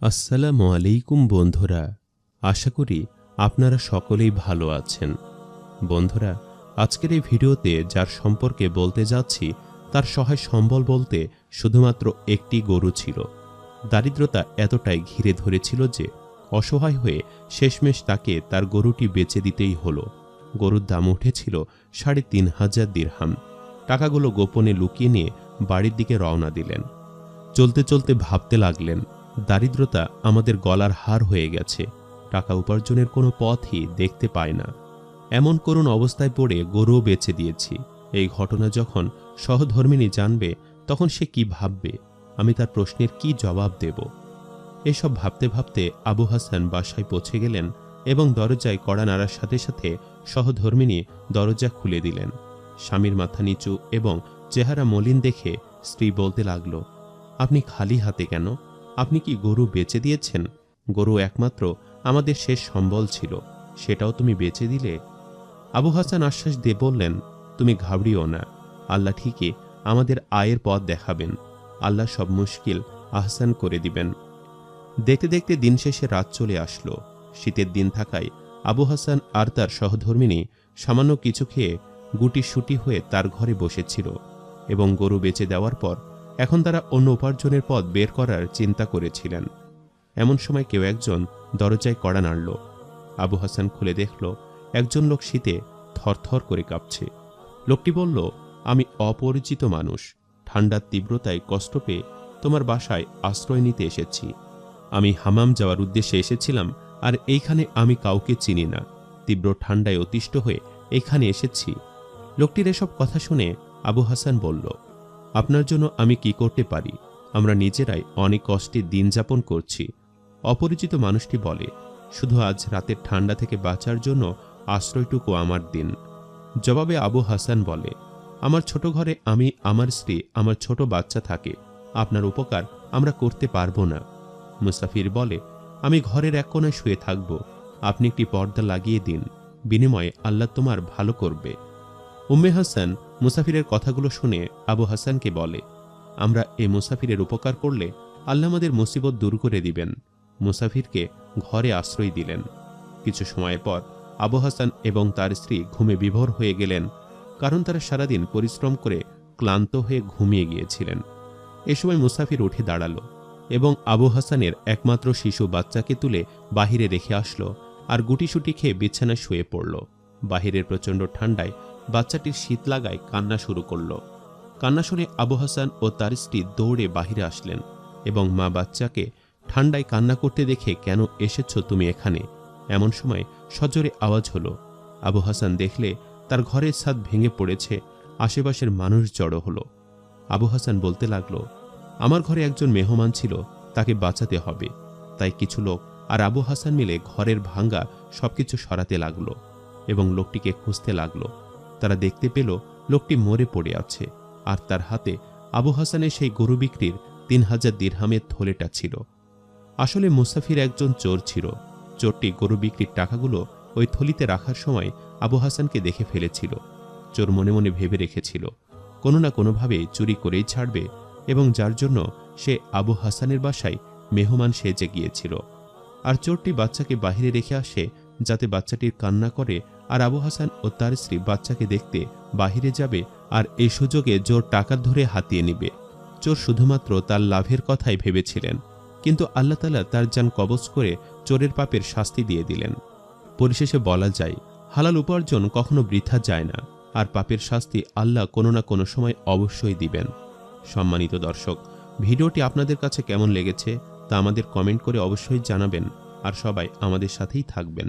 আসসালামু আলাইকুম বন্ধুরা, আশা করি আপনারা সকলেই ভালো আছেন। বন্ধুরা, আজকের এই ভিডিওতে যার সম্পর্কে বলতে যাচ্ছি, তার সহায় সম্বল বলতে শুধুমাত্র একটি গরু ছিল। দারিদ্রতা এতটাই ঘিরে ধরেছিল যে, অসহায় হয়ে শেষমেশ তাকে তার গরুটি বেচে দিতেই হলো। গরুর দাম উঠেছিল সাড়ে তিন হাজার দিরহাম। টাকাগুলো গোপনে লুকিয়ে নিয়ে বাড়ির দিকে রওনা দিলেন। চলতে চলতে ভাবতে লাগলেন দারিদ্রতা আমাদের গলার হার হয়ে গেছে। টাকা উপার্জনের কোনো পথই দেখতে পায় না। এমন করুণ অবস্থায় পড়ে গরুও বেচে দিয়েছি। এই ঘটনা যখন সহধর্মিনী জানবে, তখন সে কি ভাববে? আমি তার প্রশ্নের কি জবাব দেব? এসব ভাবতে ভাবতে আবু হাসান বাসায় পৌঁছে গেলেন এবং দরজায় কড়া নাড়ার সাথে সাথে সহধর্মিনী দরজা খুলে দিলেন। স্বামীর মাথা নিচু এবং চেহারা মলিন দেখে স্ত্রী বলতে লাগল, আপনি খালি হাতে কেন? আপনি কি গরু বেচে দিয়েছেন? গরু একমাত্র আমাদের শেষ সম্বল ছিল, সেটাও তুমি বেচে দিলে? আবু হাসান আশ্বাস দিয়ে বললেন, তুমি ঘাবড়িও না, আল্লাহ ঠিকই আমাদের আয়ের পথ দেখাবেন। আল্লাহ সব মুশকিল আহসান করে দিবেন। দেখতে দেখতে দিন শেষে রাত চলে আসলো। শীতের দিন থাকায় আবু হাসান আর তার সহধর্মিনী সামান্য কিছু খেয়ে গুটি সুটি হয়ে তার ঘরে বসেছিল এবং গরু বেচে দেওয়ার পর এখন তারা অন্য উপার্জনের পথ বের করার চিন্তা করেছিলেন। এমন সময় কেউ একজন দরজায় কড়া নাড়ল। আবু হাসান খুলে দেখল, একজন লোক শীতে থরথর করে কাঁপছে। লোকটি বলল, আমি অপরিচিত মানুষ। ঠান্ডার তীব্রতায় কষ্ট পেয়ে তোমার বাসায় আশ্রয় নিতে এসেছি। আমি হামাম যাওয়ার উদ্দেশ্যে এসেছিলাম, আর এইখানে আমি কাউকে চিনি না। তীব্র ঠান্ডায় অতিষ্ঠ হয়ে এখানে এসেছি। লোকটির এসব কথা শুনে আবু হাসান বলল আপনার জন্য আমি কি করতে পারি? আমরা নিজেরাই অনেক কষ্টে দিন যাপন করছি। অপরিচিত মানুষটি বলে, শুধু আজ রাতের ঠান্ডা থেকে বাঁচার জন্য আশ্রয়টুকু আমার দিন। জবাবে আবু হাসান বলে, আমার ছোট ঘরে আমি, আমার স্ত্রী, আমার ছোট বাচ্চা থাকে। আপনার উপকার আমরা করতে পারব না। মুসাফির বলে, আমি ঘরের এক কোনায় শুয়ে থাকব। আপনি একটি পর্দা লাগিয়ে দিন। বিনিময়ে আল্লাহ তোমার ভালো করবে। উম্মে হাসান মুসাফিরের কথাগুলো শুনে আবু হাসানকে বলে, আমরা এ মুসাফিরের উপকার করলে আল্লাহ আমাদের মুসিবত দূর করে দিবেন। মুসাফিরকে ঘরে আশ্রয় দিলেন। কিছু সময় পর আবু হাসান এবং তার স্ত্রী ঘুমে বিভোর হয়ে গেলেন, কারণ তারা সারাদিন পরিশ্রম করে ক্লান্ত হয়ে ঘুমিয়ে গিয়েছিলেন। এ সময় মুসাফির উঠে দাঁড়াল এবং আবু হাসানের একমাত্র শিশু বাচ্চাকে তুলে বাহিরে রেখে আসলো আর গুটিসুটি খেয়ে বিছানায় শুয়ে পড়ল। বাহিরের প্রচণ্ড ঠান্ডায় বাচ্চাটির শীত লাগায় কান্না শুরু করল। কান্না শুনে আবু হাসান ও তার স্ত্রী দৌড়ে বাহিরে আসলেন এবং মা বাচ্চাকে ঠান্ডায় কান্না করতে দেখে, কেন এসেছ তুমি এখানে? এমন সময় সজোরে আওয়াজ হলো। আবু হাসান দেখলে তার ঘরের ছাদ ভেঙে পড়েছে, আশেপাশের মানুষ জড়ো হলো। আবু হাসান বলতে লাগল, আমার ঘরে একজন মেহমান ছিল, তাকে বাঁচাতে হবে। তাই কিছু লোক আর আবু হাসান মিলে ঘরের ভাঙ্গা সবকিছু সরাতে লাগল এবং লোকটিকে খুঁজতে লাগল। তারা দেখতে পেল লোকটি মরে পড়ে আছে, আর তার হাতে আবু হাসানের সেই গরু বিক্রির তিন হাজার দিরহামের থলেটা ছিল। আসলে মুসাফির একজন চোর ছিল। চোরটি গরু বিক্রির টাকাগুলো ওই থলিতে রাখার সময় আবু হাসানকে দেখে ফেলেছিল। চোর মনে মনে ভেবে রেখেছিল, কোনো না কোনোভাবে চুরি করেই ছাড়বে এবং যার জন্য সে আবু হাসানের বাসায় মেহমান সেজে গিয়েছিল। আর চোরটি বাচ্চাকে বাহিরে রেখে আসে যাতে বাচ্চাটির কান্না করে আর আবু হাসান ও তার স্ত্রী বাচ্চাকে দেখতে বাহিরে যাবে আর এই সুযোগে জোর টাকা ধরে হাতিয়ে নিবে। চোর শুধুমাত্র তার লাভের কথাই ভেবেছিলেন, কিন্তু আল্লাহ তালা তার যান কবচ করে চোরের পাপের শাস্তি দিয়ে দিলেন। পরিশেষে বলা যায়, হালাল উপার্জন কখনো বৃথা যায় না, আর পাপের শাস্তি আল্লাহ কোনো না কোনো সময় অবশ্যই দিবেন। সম্মানিত দর্শক, ভিডিওটি আপনাদের কাছে কেমন লেগেছে তা আমাদের কমেন্ট করে অবশ্যই জানাবেন, আর সবাই আমাদের সাথেই থাকবেন।